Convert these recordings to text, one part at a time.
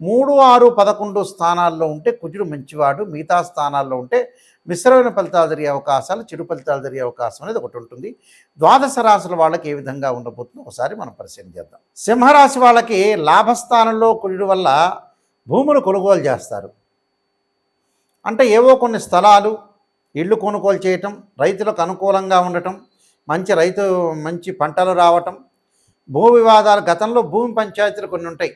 మూడు ఆరు పదకొండు స్థానాల్లో ఉంటే కుజుడు మంచివాడు మిగతా స్థానాల్లో ఉంటే మిశ్రమైన ఫలితాలు జరిగే అవకాశాలు చెడు ఫలితాలు జరిగే అవకాశం అనేది ఒకటి ఉంటుంది. ద్వాదశ రాశుల వాళ్ళకి ఏ విధంగా ఉండబోతుందో ఒకసారి మనం పరిశీలన చేద్దాం. సింహరాశి వాళ్ళకి లాభస్థానంలో కుజుడు వల్ల భూములు కొనుగోలు చేస్తారు. అంటే ఏవో కొన్ని స్థలాలు ఇళ్ళు కొనుగోలు చేయటం రైతులకు అనుకూలంగా ఉండటం మంచి రైతు మంచి పంటలు రావటం భూ వివాదాలు గతంలో భూమి పంచాయతీలు కొన్ని ఉంటాయి.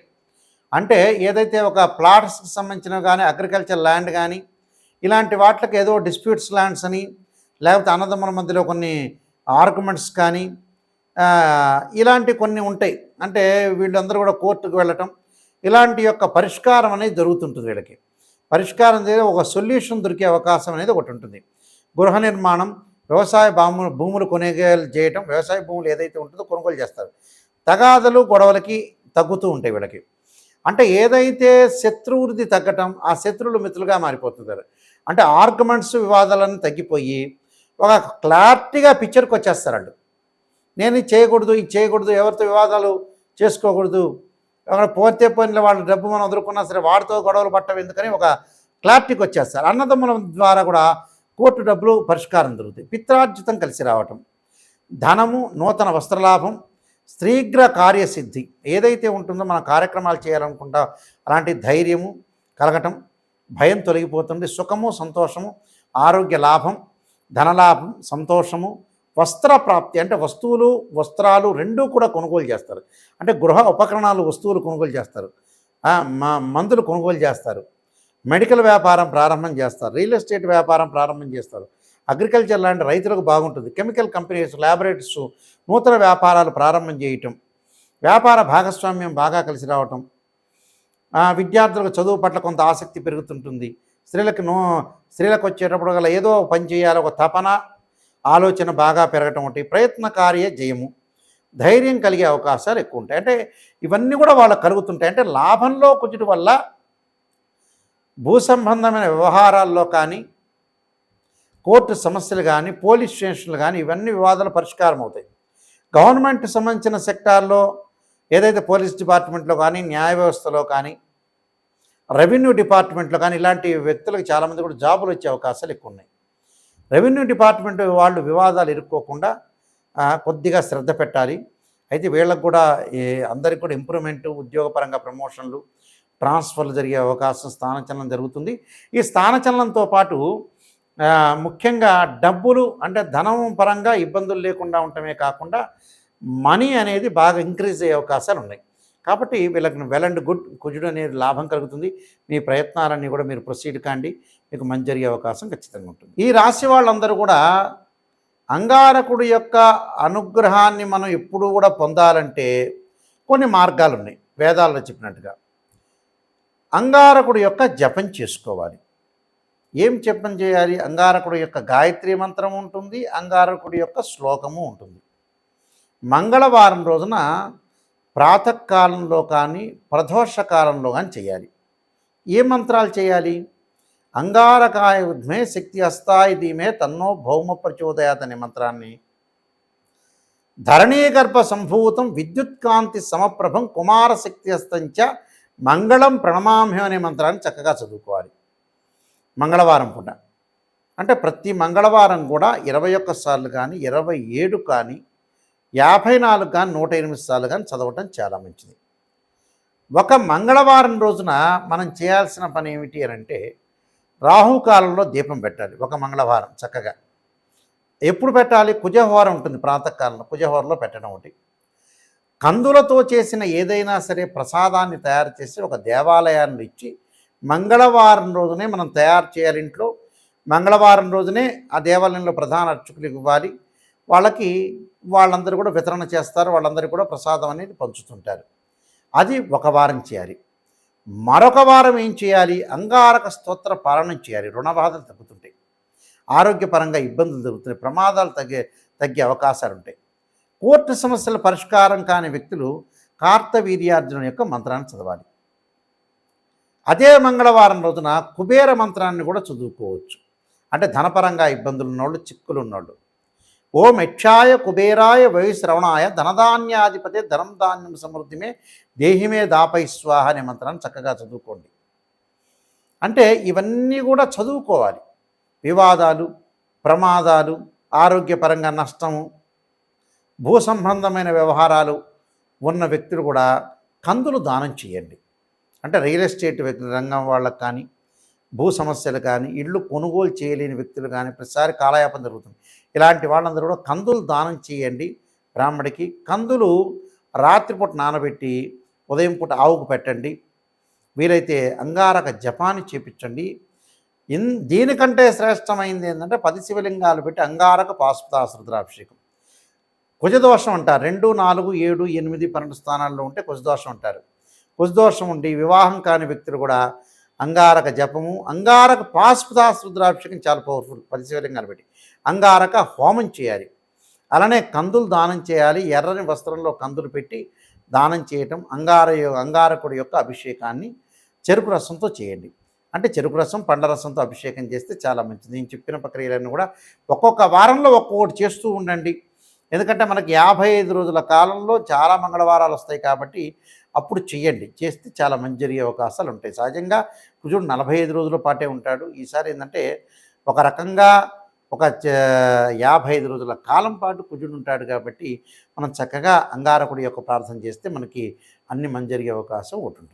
అంటే ఏదైతే ఒక ప్లాట్స్కి సంబంధించిన కానీ అగ్రికల్చర్ ల్యాండ్ కానీ ఇలాంటి వాటికి ఏదో డిస్ప్యూట్స్ ల్యాండ్స్ అని లేకపోతే అన్నదమ్ముల మధ్యలో కొన్ని ఆర్గ్యుమెంట్స్ కానీ ఇలాంటి కొన్ని ఉంటాయి. అంటే వీళ్ళందరూ కూడా కోర్టుకు వెళ్ళటం ఇలాంటి యొక్క పరిష్కారం అనేది జరుగుతుంటుంది వీళ్ళకి. పరిష్కారం చేయ ఒక సొల్యూషన్ దొరికే అవకాశం అనేది ఒకటి ఉంటుంది. గృహ నిర్మాణం వ్యవసాయ భూములు భూములు కొనుగోలు చేయటం వ్యవసాయ భూములు ఏదైతే ఉంటుందో కొనుగోలు చేస్తారు. తగాదలు గొడవలకి తగ్గుతూ ఉంటాయి వీళ్ళకి. అంటే ఏదైతే శత్రువృద్ధి తగ్గటం ఆ శత్రువులు మిత్రులుగా మారిపోతున్నారు. అంటే ఆర్గ్యుమెంట్స్ వివాదాలను తగ్గిపోయి ఒక క్లారిటీగా పిక్చర్కి వచ్చేస్తారండి. నేను ఇది చేయకూడదు ఇది చేయకూడదు ఎవరితో వివాదాలు చేసుకోకూడదు అక్కడ పోతే పోయిన వాళ్ళ డబ్బు మనం వదులుకున్నా సరే వాడితో గొడవలు పట్టం ఎందుకని ఒక క్లారిటీకి వచ్చేస్తారు. అన్నదమ్ముల ద్వారా కూడా కోర్టు డబ్బులు పరిష్కారం దొరుకుతాయి. పిత్రార్జితం కలిసి రావటం. ధనము నూతన వస్త్రలాభం శీఘ్ర కార్యసిద్ధి ఏదైతే ఉంటుందో మన కార్యక్రమాలు చేయాలనుకుంటా అలాంటి ధైర్యము కలగటం భయం తొలగిపోతుంది సుఖము సంతోషము ఆరోగ్య లాభం ధనలాభం సంతోషము వస్త్ర ప్రాప్తి అంటే వస్తువులు వస్త్రాలు రెండూ కూడా కొనుగోలు చేస్తారు. అంటే గృహ ఉపకరణాలు వస్తువులు కొనుగోలు చేస్తారు. మ- మందులు కొనుగోలు చేస్తారు. మెడికల్ వ్యాపారం ప్రారంభం చేస్తారు. రియల్ ఎస్టేట్ వ్యాపారం ప్రారంభం చేస్తారు. అగ్రికల్చర్ లాంటి రైతులకు బాగుంటుంది. కెమికల్ కంపెనీస్ ల్యాబొరేటరీస్ నూతన వ్యాపారాలు ప్రారంభం చేయటం వ్యాపార భాగస్వామ్యం బాగా కలిసి రావటం విద్యార్థులకు చదువు పట్ల కొంత ఆసక్తి పెరుగుతుంటుంది. స్త్రీలకు నో స్త్రీలకు వచ్చేటప్పుడు గల ఏదో పని చేయాలి ఒక తపన ఆలోచన బాగా పెరగటం ఒకటి ప్రయత్నకార్య జయము ధైర్యం కలిగే అవకాశాలు ఎక్కువ ఉంటాయి. అంటే ఇవన్నీ కూడా వాళ్ళకు కలుగుతుంటాయి. అంటే లాభంలో కొంచెం వల్ల భూ సంబంధమైన వ్యవహారాల్లో కానీ కోర్టు సమస్యలు కానీ పోలీస్ స్టేషన్లు కానీ ఇవన్నీ వివాదాలు పరిష్కారం అవుతాయి. గవర్నమెంట్ సంబంధించిన సెక్టార్లో ఏదైతే పోలీస్ డిపార్ట్మెంట్లో కానీ న్యాయ వ్యవస్థలో కానీ రెవెన్యూ డిపార్ట్మెంట్లో కానీ ఇలాంటి వ్యక్తులకు చాలామంది కూడా జాబులు వచ్చే అవకాశాలు ఎక్కువ ఉన్నాయి. రెవెన్యూ డిపార్ట్మెంట్ వాళ్ళు వివాదాలు ఇరుక్కోకుండా కొద్దిగా శ్రద్ధ పెట్టాలి. అయితే వీళ్ళకు కూడా అందరికి కూడా ఇంప్రూవ్మెంట్ ఉద్యోగపరంగా ప్రమోషన్లు ట్రాన్స్ఫర్లు జరిగే అవకాశం స్థానచలనం జరుగుతుంది. ఈ స్థానచలనంతో పాటు ముఖ్యంగా డబ్బులు అంటే ధనం పరంగా ఇబ్బందులు లేకుండా ఉండటమే కాకుండా మనీ అనేది బాగా ఇంక్రీజ్ అయ్యే అవకాశాలు ఉన్నాయి. కాబట్టి వీళ్ళకి వెల్ అండ్ గుడ్ కుజుడు అనేది లాభం కలుగుతుంది. మీ ప్రయత్నాలన్నీ కూడా మీరు ప్రొసీడ్ కాండి. మీకు మంచి జరిగే అవకాశం ఖచ్చితంగా ఉంటుంది. ఈ రాశి వాళ్ళందరూ కూడా అంగారకుడు యొక్క అనుగ్రహాన్ని మనం ఎప్పుడూ కూడా పొందాలంటే కొన్ని మార్గాలు ఉన్నాయి. వేదాల్లో చెప్పినట్టుగా అంగారకుడు యొక్క జపం చేసుకోవాలి. ఏం చెప్పని చేయాలి? అంగారకుడి యొక్క గాయత్రి మంత్రం ఉంటుంది అంగారకుడి యొక్క శ్లోకము ఉంటుంది. మంగళవారం రోజున ప్రాతకాలంలో కానీ ప్రదోషకాలంలో కానీ చేయాలి. ఏ మంత్రాలు చేయాలి? అంగారకాయ ఉద్మే శక్తి అస్తాయి దీమే తన్నో భౌమ ప్రచోదయాత్ అనే మంత్రాన్ని. ధరణీగర్భ సంభూతం విద్యుత్కాంతి సమప్రభం కుమార శక్తి అస్తంచ మంగళం ప్రణమామ్యం అనే మంత్రాన్ని చక్కగా చదువుకోవాలి. మంగళవారం పూట. అంటే ప్రతి మంగళవారం కూడా ఇరవై ఒక్క సార్లు కానీ ఇరవై ఏడు కానీ యాభై నాలుగు కానీ నూట ఎనిమిది సార్లు కానీ చదవటం చాలా మంచిది. ఒక మంగళవారం రోజున మనం చేయాల్సిన పని ఏమిటి అని అంటే రాహుకాలంలో దీపం పెట్టాలి ఒక మంగళవారం చక్కగా. ఎప్పుడు పెట్టాలి? కుజహోరం ఉంటుంది ప్రాతకాలంలో కుజహోరంలో పెట్టడం ఒకటి. కందులతో చేసిన ఏదైనా సరే ప్రసాదాన్ని తయారు చేసి ఒక దేవాలయాన్ని ఇచ్చి మంగళవారం రోజునే మనం తయారు చేయాలి ఇంట్లో. మంగళవారం రోజునే ఆ దేవాలయంలో ప్రధాన అర్చకులకు ఇవ్వాలి. వాళ్ళకి వాళ్ళందరూ కూడా వితరణ చేస్తారు. వాళ్ళందరూ కూడా ప్రసాదం అనేది పంచుతుంటారు. అది ఒక వారం చేయాలి. మరొక వారం ఏం చేయాలి? అంగారక స్తోత్ర పాలనం చేయాలి. రుణబాధలు తగ్గుతుంటాయి. ఆరోగ్యపరంగా ఇబ్బందులు తగ్గుతున్నాయి ప్రమాదాలు తగ్గే తగ్గే అవకాశాలు ఉంటాయి. కోర్టు సమస్యల పరిష్కారం కాని వ్యక్తులు కార్తవీర్యార్జున యొక్క మంత్రాన్ని చదవాలి. అదే మంగళవారం రోజున కుబేర మంత్రాన్ని కూడా చదువుకోవచ్చు. అంటే ధనపరంగా ఇబ్బందులు ఉన్నోళ్ళు చిక్కులు ఉన్నోళ్ళు ఓం యక్షాయ కుబేరాయ వయశ్రవణాయ ధనధాన్యాధిపతే ధనం ధాన్యం సమృద్ధిమే దేహిమే దాపై స్వాహ అనే మంత్రాన్ని చక్కగా చదువుకోండి. అంటే ఇవన్నీ కూడా చదువుకోవాలి. వివాదాలు ప్రమాదాలు ఆరోగ్యపరంగా నష్టము భూ సంబంధమైన వ్యవహారాలు ఉన్న వ్యక్తులు కూడా కందులు దానం చేయండి. అంటే రియల్ ఎస్టేట్ వ్యక్తి రంగం వాళ్ళకి కానీ భూ సమస్యలు కానీ ఇళ్ళు కొనుగోలు చేయలేని వ్యక్తులు కానీ ప్రతిసారి కాలయాపం జరుగుతుంది. ఇలాంటి వాళ్ళందరూ కూడా కందులు దానం చేయండి బ్రాహ్మడికి. కందులు రాత్రిపూట నానబెట్టి ఉదయం పూట ఆవుకు పెట్టండి. వీలైతే అంగారక జపాన్ని చేపించండి. ఇన్ దీనికంటే శ్రేష్టమైంది ఏంటంటే పది శివలింగాలు పెట్టి అంగారక పాశుపతాశ్రుద్రాభిషేకం కుజదోషం అంటారు. రెండు నాలుగు ఏడు ఎనిమిది పన్నెండు స్థానాల్లో ఉంటే కుజదోషం అంటారు. కుశదోషం ఉండి వివాహం కాని వ్యక్తులు కూడా అంగారక జపము అంగారక పాశుపదాశుద్రాభిషేకం చాలా పవర్ఫుల్ పది కాబట్టి అంగారక హోమం చేయాలి. అలానే కందులు దానం చేయాలి. ఎర్రని వస్త్రంలో కందులు పెట్టి దానం చేయటం అంగార అంగారకుడి యొక్క అభిషేకాన్ని చెరుకు రసంతో చేయండి. అంటే చెరుకు రసం పండ్ల రసంతో అభిషేకం చేస్తే చాలా మంచిది. నేను చెప్పిన ప్రక్రియలన్నీ కూడా ఒక్కొక్క వారంలో ఒక్కొక్కటి చేస్తూ ఉండండి. ఎందుకంటే మనకి యాభై ఐదు రోజుల కాలంలో చాలా మంగళవారాలు వస్తాయి కాబట్టి అప్పుడు చెయ్యండి. చేస్తే చాలా మంచి జరిగే అవకాశాలు ఉంటాయి. సహజంగా కుజుడు నలభై ఐదు రోజుల పాటే ఉంటాడు. ఈసారి ఏంటంటే ఒక రకంగా ఒక చ- యాభై ఐదు రోజుల కాలం పాటు కుజుడు ఉంటాడు కాబట్టి మనం చక్కగా అంగారకుడి యొక్క ప్రార్థన చేస్తే మనకి అన్ని మంజరిగే అవకాశం ఒకటి ఉంటుంది